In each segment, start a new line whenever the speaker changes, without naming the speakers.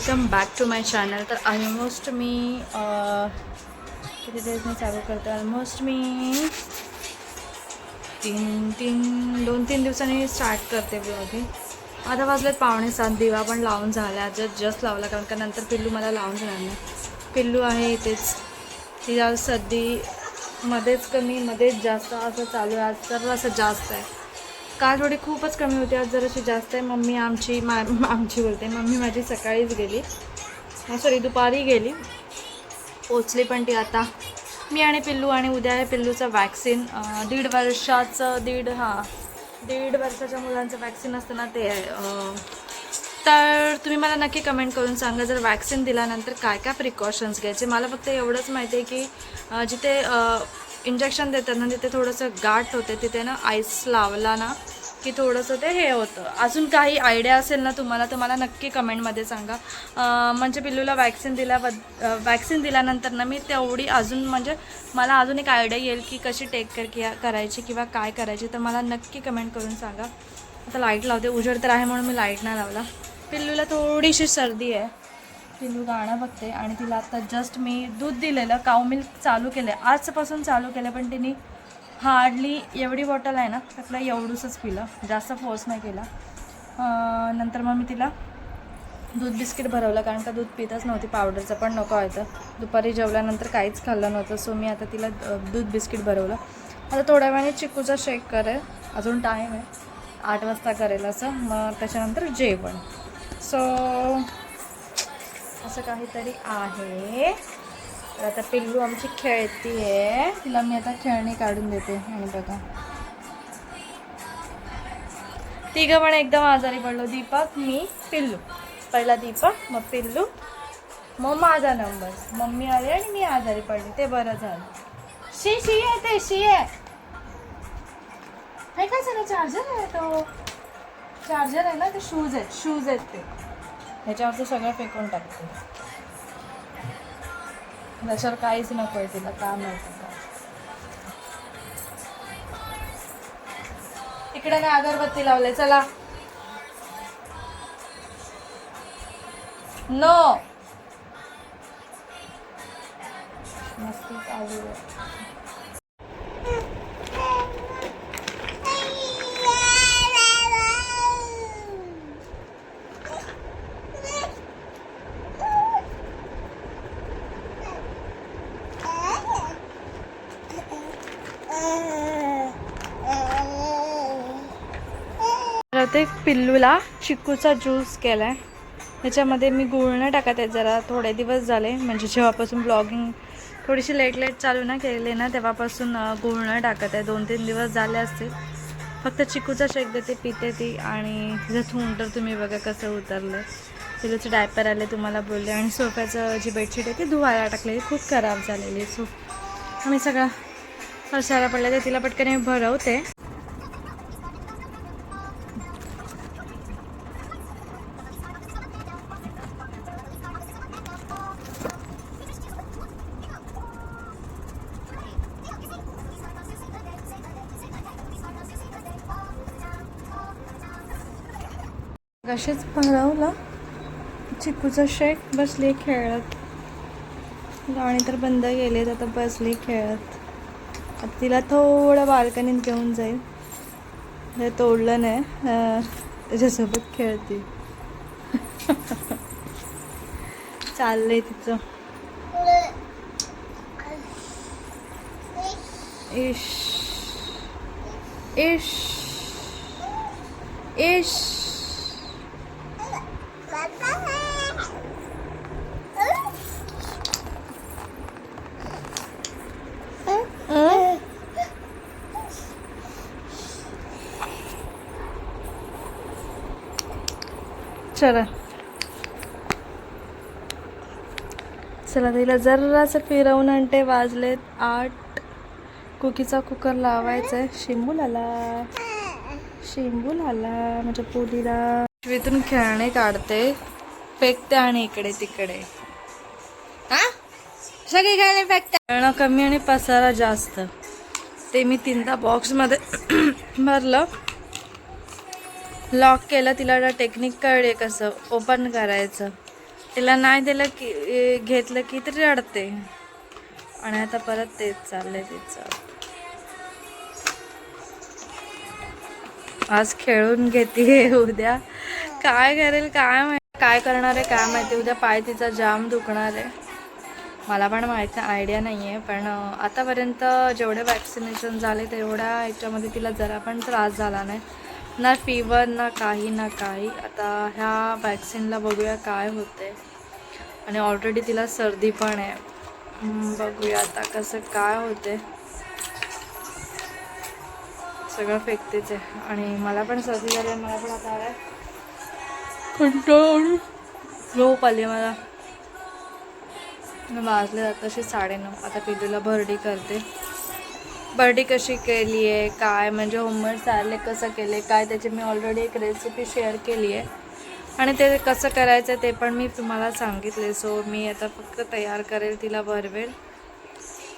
Welcome back to my channel तर almost मी किती डेज मी चालू करते ऑलमोस्ट मी तीन तीन दोन तीन दिवसांनी स्टार्ट करते ब्लॉगिंग आता वाजलेत पावणे सात. दिवा पण लावून झाला. जस्ट जस्ट लावला. कारण का नंतर पिल्लू मला लावून जाणार नाही. पिल्लू आहे इथेच. तिला सर्दी मध्येच कमी मध्येच जास्त असं चालू आहे. आज तर असं जास्त आहे. काल थोडी खूपच कमी होती. आज जराशी जास्त आहे. मम्मी आमची मा आमची बोलते. मम्मी माझी सकाळीच गेली. सॉरी दुपारी गेली. पोचली पण ती आता. मी आणि पिल्लू आणि उद्या आहे पिल्लूचं वॅक्सिन दीड वर्षाचं दीड हां दीड वर्षाच्या मुलांचं वॅक्सिन असतं ना ते आहे तर तुम्ही मला नक्की कमेंट करून सांगा जर वॅक्सिन दिल्यानंतर काय काय प्रिकॉशन्स घ्यायचे? मला फक्त एवढंच माहिती आहे की जिथे इंजेक्शन देतात ना तिथे थोडंसं गाठ होते तिथे ना आईस लावला ना की थोडंसं ते हे होतं. अजून काही आयडिया असेल ना तुम्हाला तर मला नक्की कमेंटमध्ये सांगा. म्हणजे पिल्लूला वॅक्सिन दिल्याबद वॅक्सिन दिल्यानंतर ना मी तेवढी अजून म्हणजे मला अजून एक आयडिया येईल की कशी टेक केअर किया करायची किंवा काय करायची तर मला नक्की कमेंट करून सांगा. आता लाइट लावते. उजेड तर आहे म्हणून मी लाइट नाही लावला. पिल्लूला थोडीशी सर्दी आहे. पिल्लू गाणं बघते आणि तिला आता जस्ट मी दूध दिलेलं काऊ मिल्क चालू केलं आहे आजपासून चालू केलं पण तिने हार्डली एवढी बॉटल आहे ना त्यातलं एवढूसच पिलं. जास्त फोर्स नाही केला. नंतर मग मी तिला दूध बिस्किट भरवलं कारण का दूध पितच नव्हती पावडरचं पण नको व्हायचं दुपारी जेवल्यानंतर काहीच खाल्लं नव्हतं सो मी आता तिला दूध बिस्किट भरवलं. आता थोड्या वेळाने चिकूचा शेक करेल. अजून टाईम आहे. आठ वाजता करेल असं. मग त्याच्यानंतर जेवण. सो असं काहीतरी आहे. तर आता पिल्लू आमची खेळती आहे तिला मी आता खेळणी काढून देते. आणि बघा. तिघं पण एकदम आजारी पडलो. दीपक मी पिल्लू. पहिला दीपक मग पिल्लू. मग माझा नंबर. मम्मी आली आणि मी आजारी पडले. ते बरं झालं. शी शी आहे ते शी आहे काय झालं? चार्जर आहे तो. चार्जर आहे ना? ते शूज आहेत. शूज आहेत ते. ह्याच्यावरती सगळं फेकून टाकते. त्याच्यावर काहीच नको आहे तिला काम नाही इकडे ना अगरबत्ती लावले चला. नो मस्ती चालू आहे. तर ते पिल्लूला चिकूचा ज्यूस केला आहे ह्याच्यामध्ये मी गुळणं टाकत आहे जरा थोडे दिवस झाले. म्हणजे जेव्हापासून ब्लॉगिंग थोडीशी लेट लेट चालू ना केले ना तेव्हापासून गुळणं टाकत आहे. दोन तीन दिवस झाले असतील. फक्त चिकूचा शेक देते पिते ती. आणि तिचं थून तर तुम्ही बघा कसं उतरलं तिचं डायपर आले तुम्हाला बोलले. आणि सोफ्याचं जी बेडशीट आहे ती धुवायला टाकलेली. खूप खराब झालेली सो आम्ही सगळं फरसायला पडलं तर तिला पटकन मी भरवते. कसेच भरवलं चिकूचा शेक बसले खेळत. गाणी तर बंद गेलेत आता बसले खेळत. आता तिला थोडं बाल्कनीत घेऊन जाईल. हे तोडलं नाही त्याच्यासोबत खेळते. चाललंय तिचं. इश. इश. इश. चला. चला तिला जरासं फिरवून आणते वाजलेत. आठ कुकीचा कुकर लावायचा आहे शिंबूल आला शिंबूल आला माझ्या पोलीला. पिशवीतून खेळणे काढते. फेकते आणि इकडे तिकडे. हा? सगळे खेळणे फेकते. खेळणं कमी आणि पसारा जास्त. ते मी तीनदा बॉक्समध्ये भरलं. लॉक केलं तिला टेक्निक कळले कसं ओपन करायचं. तिला नाही दिलं की घेतलं की तरी रडते आणि आता परत तेच चाललंय तिचं आज खेळून घेते उद्या. काय करेल काय माहिती काय करणार आहे काय माहिती उद्या पाय तिचा जाम दुखणार आहे. मला पण माहिती आयडिया नाही आहे पण आतापर्यंत जेवढे वॅक्सिनेशन झाले तेवढ्या याच्यामध्ये तिला जरा पण त्रास झाला नाही. ना फिवर ना काही ना काही. आता ह्या वॅक्सिनला बघूया काय होते आणि ऑलरेडी तिला सर्दी पण आहे. बघूया आता कसं काय होते सगळं फेकतेच आहे. आणि मला पण सर्दी झाली आहे मला पण आता आलाय. कंटाळा झोप आली मला. वाजले जात तशी साडेनऊ. आता पिलूला भरडी करते. बर्डी कशी केली आहे काय म्हणजे होमवर्क चालले कसं केले काय त्याची मी ऑलरेडी एक रेसिपी शेअर केली आहे आणि ते कसं करायचं ते पण मी तुम्हाला सांगितले. सो मी आता फक्त तयार करेल तिला भरवेल.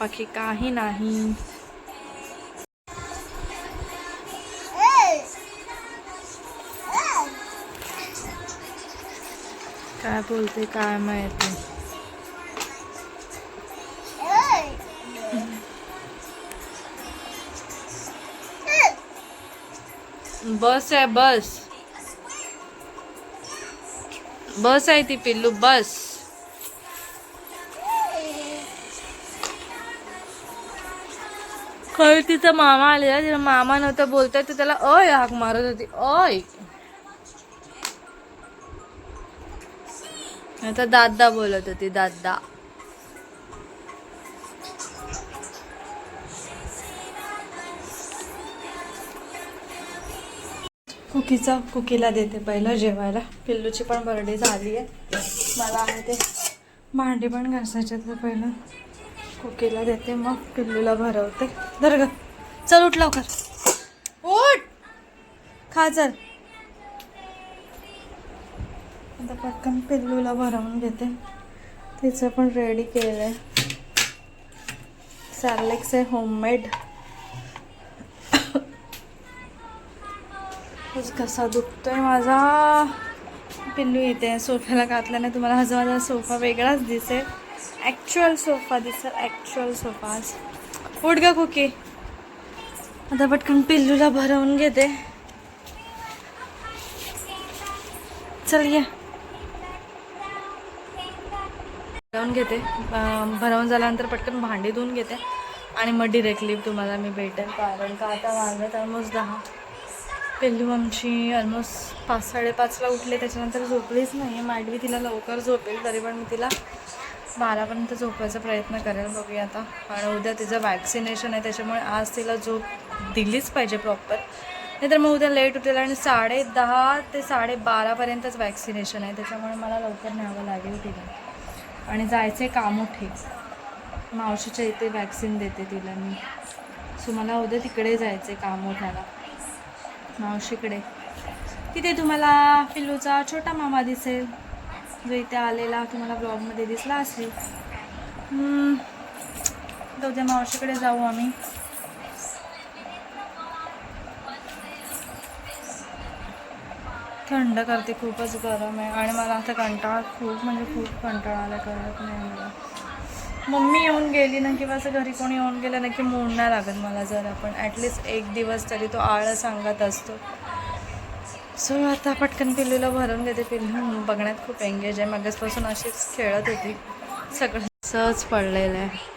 बाकी काही नाही. काय बोलते काय माहिती. बस आहे बस। बस आहे ती पिल्लू बस। खरं तिचा मामा आलेला तिला मामा नव्हता बोलताय तर त्याला अय हाक मारत होती अय. आता दादा बोलत होती दादा. कुकीचा कुकीला देते पहिलं जेवायला. पिल्लूची पण बर्डे झाली आहे. मला आहे ते. भांडी पण घासायचे तर पहिलं. कुकीला देते मग. पिल्लूला भरवते. धर ग. चल उठ लवकर. उठ! खा चल. आता पटकन पिल्लूला भरवून घेते. तिचं पण रेडी केलं आहे सॅरलेक्स आहे होममेड कसा दुखतोय माझा? पिल्लू येते सोफ्याला घातल्याने तुम्हाला हा माझा सोफा वेगळाच दिसेल. ॲक्च्युअल सोफा दिसेल ॲक्च्युअल सोफा उठ ग कुकी. आता पटकन पिल्लूला भरवून घेते. चल ये. भरवून घेते. भरवून झाल्यानंतर पटकन भांडी धुवून घेते. आणि मग डिरेक्टली तुम्हाला मी भेटेल कारण का आता वाजत ऑलमोस्ट दहा पेल्लू आमची ऑलमोस्ट पाच साडेपाचला उठले त्याच्यानंतर झोपलीच नाही. आहे मांडवी तिला लवकर झोपेल तरी पण मी तिला बारापर्यंत झोपायचा प्रयत्न करेल. बघूया आता. कारण उद्या तिचं वॅक्सिनेशन आहे त्याच्यामुळे आज तिला झोप दिलीच पाहिजे प्रॉपर नाहीतर मग उद्या लेट उठेल आणि साडे दहा ते साडेबारापर्यंतच वॅक्सिनेशन आहे. त्याच्यामुळे मला लवकर न्यावं लागेल तिला. आणि जायचे कामोठे. मावशीच्या इथे वॅक्सिन देते तिला मी. सो मला उद्या तिकडे जायचे कामोठ्याला. मावशीकडे. तिथे तुम्हाला पिल्लूचा छोटा मामा दिसेल. जो इथे आलेला तुम्हाला ब्लॉगमध्ये दिसला असेल. हम्म, तर उद्या मावशीकडे जाऊ आम्ही. थंड करते खूपच गरम आहे. आणि मला आता कंटाळा खूप म्हणजे खूप कंटाळा आला करत नाही मला. मम्मी येऊन गेली ना किंवा असं घरी कोणी येऊन गेलं ना की मूड नाही लागत मला जर पण ॲटलिस्ट एक दिवस तरी तो आळ सांगत असतो. सो आता पटकन पिल्लूला भरून घेते. पिल्लू बघण्यात खूप एंगेज आहे. मागेचपासून अशीच खेळत होती. सगळं सहज पडलेलं आहे.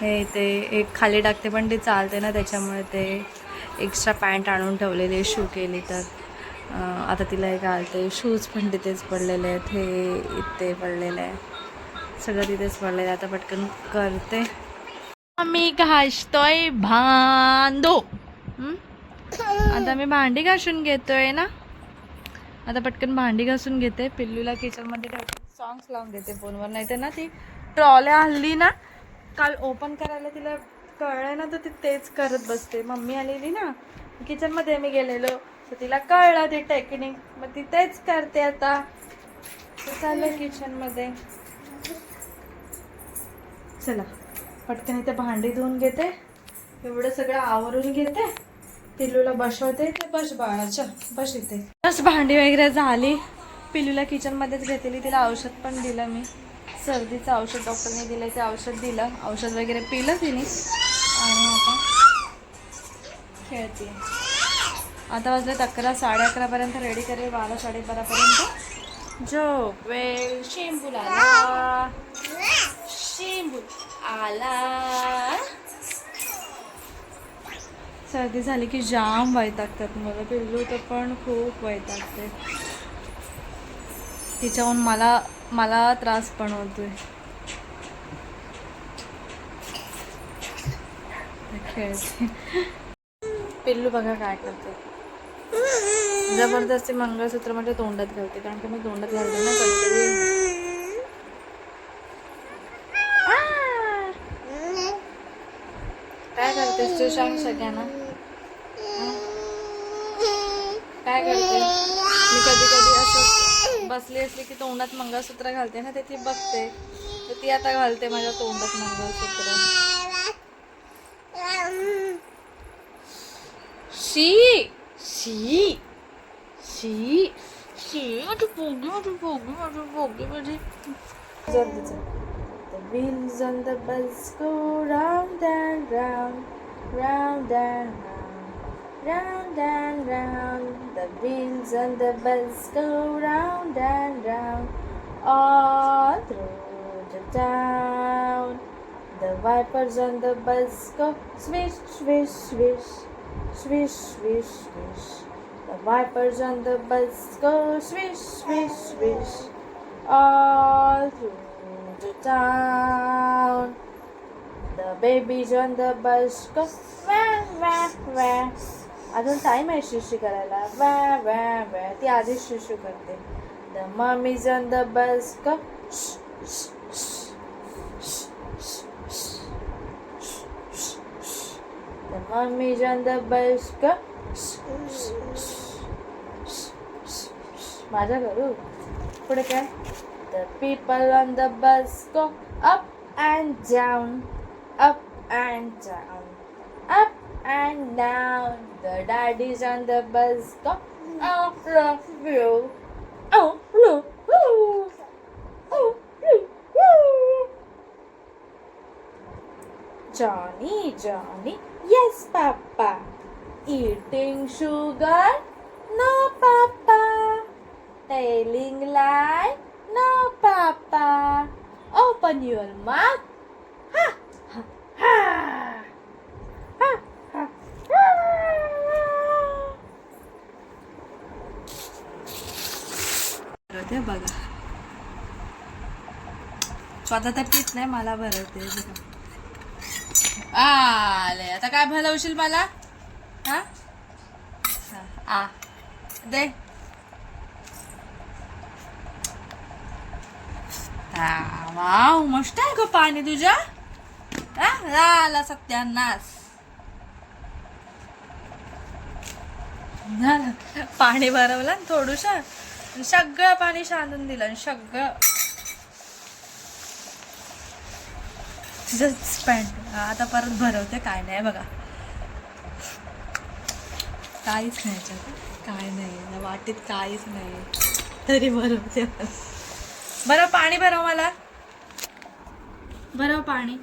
हे ते एक खाली टाकते पण ते चालते ना त्याच्यामुळे ते एक्स्ट्रा पॅन्ट आणून ठेवलेली शू केली तर. आता तिला एक घालते शूज पण तिथेच पडलेले आहेत. हे इथे पडलेलं आहे. सगळं तिथेच पडलेलं आता पटकन करते. मी घासतोय भांडो. आता मी भांडी घासून घेतोय ना? आता पटकन भांडी घासून घेते. पिल्लूला किचनमध्ये ठेवते. सॉंग्स लावून देते फोनवर. नाही तर ना ती ट्रॉल्या हल्ली ना काल ओपन करायला तिला कळलं ना तर ती तेच करत बसते. मम्मी आलेली ना किचनमध्ये मी गेलेलो. तर तिला कळलं ती टेक्निक मग ती तेच करते आता. तर चाललं किचनमध्ये चला पटकन इथे भांडी धुवून घेते. एवढं सगळं आवरून घेते. पिल्लूला बसवते. ते बस बाळाच्या बस इथे. बस भांडी वगैरे झाली. पिल्लूला किचनमध्येच घेतली. तिला औषध पण दिलं मी. सर्दीचं औषध डॉक्टरने दिलं ते औषध दिलं. औषध वगैरे पिलं तिने. आणि आता खेळते. आता वाजले अकरा साडे अकरापर्यंत रेडी करेल. बारा साडेबारापर्यंत झोप. वेळ. शेंबूल शेंबूल आला. सर्दी झाली की जाम वैतागतात. मला पिल्लू तर पण खूप वैतागते. तिच्याहून मला मला त्रास पण होतोय. खेळते पिल्लू बघा काय करते. जबरदस्ती मंगळसूत्र म्हणजे तोंडात घालते. कारण की मी तोंडात घालते ना कधी काय करतेस तू सांग सगळ्यांना काय करते? मी कधी कधी असं बसली असली की तोंडात मंगळसूत्र घालते ना ते ती बघते. तर ती आता घालते माझ्या तोंडात मंगळसूत्र. शी! शी! शी! शी! माझी पोगी माझी पोगी माझी पोगी माझी. जल्दी जल्दी The wheels on the bus go round and round, round and round, round and round. The wheels on the bus go round and round, all through the town. The wipers on the bus go swish, swish, swish, swish, swish, swish. The wipers on the bus go swish, swish, swish, all through the town. The babies on the bus go wah, wah, wah. अजून time आहे शिशी करायला वॅ वॅ वॅ ती आधीच शिशू करते the mummies on the bus go The mummies on the bus go माझ्या घरू पुढे काय The people on the bus go up and down, up and down, up and down. The daddies on the bus go, oh, love you, oh, love oh. Johnny, Johnny, yes, Papa. Eating sugar? No, Papa. Telling lie? No, Papa. Open your mouth. भरवते बघा. स्वतः तर पित नाही मला भरवते आले. आता काय भरवशील मला? हा? आ. दे. वाव मस्त आहे ग पाणी तुझ्या राला सत्यानास झालं. पाणी भरवलं ना सगळं पाणी शांतून दिलं आणि सगळं. तिचं पॅन्ट आता परत भरवते काय नाही बघा. काहीच नाही काय नाही वाटीत काहीच नाही. तरी भरवते. बरं पाणी भरव मला. भरव पाणी.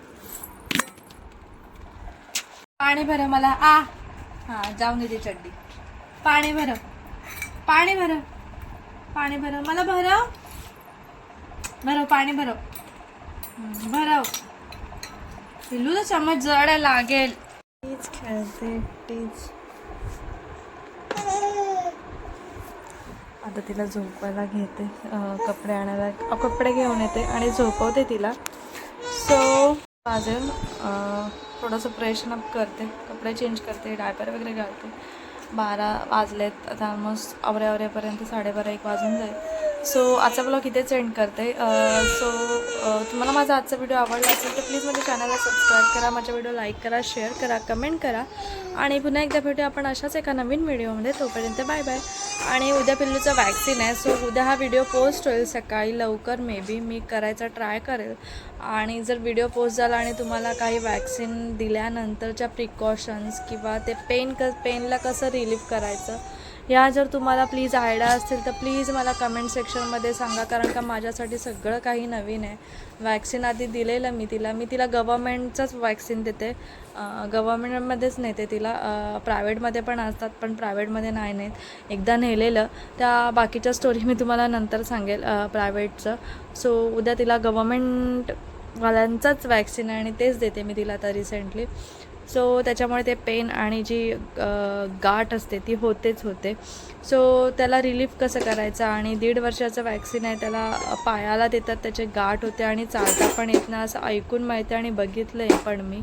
पाणी भरव मला. आ. हा जाऊन येते चड्डी. पाणी भरव. पाणी भरव. पाणी भरव. मला भरव. भरव पाणी भरव. हम्म, भरव. पिल्लूला चमच जड आहे, लागेल. तीच खेळते तीच. आता तिला झोपायला घेते कपडे आणायला. कपडे घेऊन येते आणि झोपवते तिला. सो वाजेल थोडंसं फ्रेशन अप करते कपडे चेंज करते डायपर वगैरे घालते. बारा वाजलेत. आता ऑलमोस्ट आवरे आवरेपर्यंत साडेबारा एक वाजून जाईल. सो आजचा ब्लॉग इथेच एंड करते. सो तुम्हाला माझा आजचा व्हिडिओ आवडला असेल तर प्लीज माझ्या चॅनलला सबस्क्राईब करा माझा व्हिडिओ लाईक करा शेअर करा कमेंट करा. आणि पुन्हा एकदा भेटू आपण अशाच एका नवीन व्हिडिओमध्ये तोपर्यंत बाय बाय आणि उद्या पिल्लूचं वॅक्सिन आहे सो उद्या हा व्हिडिओ पोस्ट होईल सकाळी लवकर मे बी मी करायचा ट्राय करेल. आणि जर व्हिडिओ पोस्ट झाला आणि तुम्हाला काही वॅक्सिन दिल्यानंतरच्या प्रिकॉशन्स किंवा ते पेन क पेनला कसं रिलीफ करायचं या जर तुम्हाला प्लीज आयडिया असतील तर प्लीज मला कमेंट सेक्शनमध्ये सांगा कारण का माझ्यासाठी सगळं काही नवीन आहे. वॅक्सिन आधी दिलेलं मी तिला. मी तिला गव्हर्मेंटचंच वॅक्सिन देते. गव्हर्मेंटमध्येच नेते तिला. प्रायव्हेटमध्ये पण असतात पण प्रायव्हेटमध्ये नाही नेत. एकदा नेलेलं. त्या बाकीच्या स्टोरी मी तुम्हाला नंतर सांगेल प्रायव्हेटचं सो उद्या तिला गव्हर्मेंटवाल्यांचाच वॅक्सिन आहे आणि तेच देते मी तिला आता रिसेंटली सो त्याच्यामुळे ते पेन आणि जी गाठ असते ती होतेच होते. सो त्याला रिलीफ कसं करायचं? आणि दीड वर्षाचं वॅक्सिन आहे त्याला पायाला देतात त्याचे गाठ होते आणि चालता पण येत नाही असं ऐकून माहिती आहे आणि बघितलं आहे पण मी.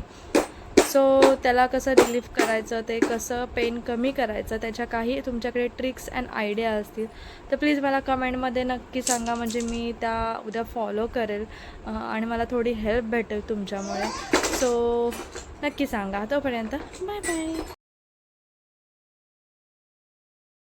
सो त्याला कसं रिलीफ करायचं? ते कसं पेन कमी करायचं? त्याच्या काही तुमच्याकडे ट्रिक्स अँड आयडिया असतील तर प्लीज मला कमेंटमध्ये नक्की सांगा. म्हणजे मी त्या उद्या फॉलो करेल आणि मला थोडी हेल्प भेटेल तुमच्यामुळे. सो नक्की सांगा. तोपर्यंत बाय बाय